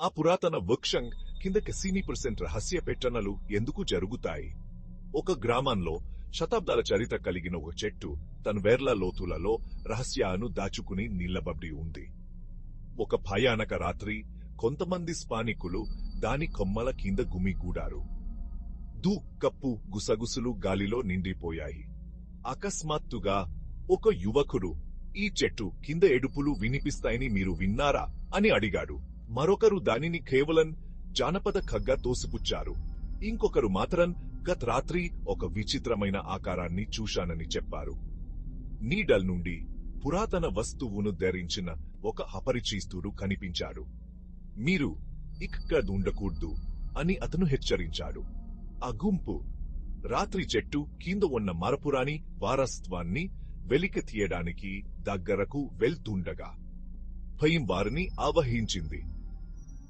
ఆ పురాతన వృక్షం కింద కెసీని పర్సెంట్ రహస్య పెట్టనలు ఎందుకు జరుగుతాయి? ఒక గ్రామంలో శతాబ్దాల చరిత్ర కలిగిన ఒక చెట్టు తన వేర్ల లోతులలో రహస్యాను దాచుకుని నిలబడి ఉంది. ఒక భయానక రాత్రి కొంతమంది స్థానికులు దాని కొమ్మల కింద గుమిగూడారు. దూ కప్పు గుసగుసులు గాలిలో నిండిపోయాయి. అకస్మాత్తుగా ఒక యువకుడు ఈ చెట్టు కింద ఎడుపులు వినిపిస్తాయని మీరు విన్నారా? అని అడిగాడు. మరొకరు దానిని కేవలం జానపద ఖగ్గా తోసిపుచ్చారు. ఇంకొకరు మాత్రం గత రాత్రి ఒక విచిత్రమైన ఆకారాన్ని చూశానని చెప్పారు. నీడల్ నుండి పురాతన వస్తువును ధరించిన ఒక అపరిచిస్తుడు కనిపించాడు. మీరు ఇక్కడ ఉండకూడదు అని అతను హెచ్చరించాడు. ఆ గుంపు రాత్రి చెట్టు కింద ఉన్న మరపురాని వారసత్వాన్ని వెలికి తీయడానికి దగ్గరకు వెళ్తుండగా భయం వారిని ఆవహించింది.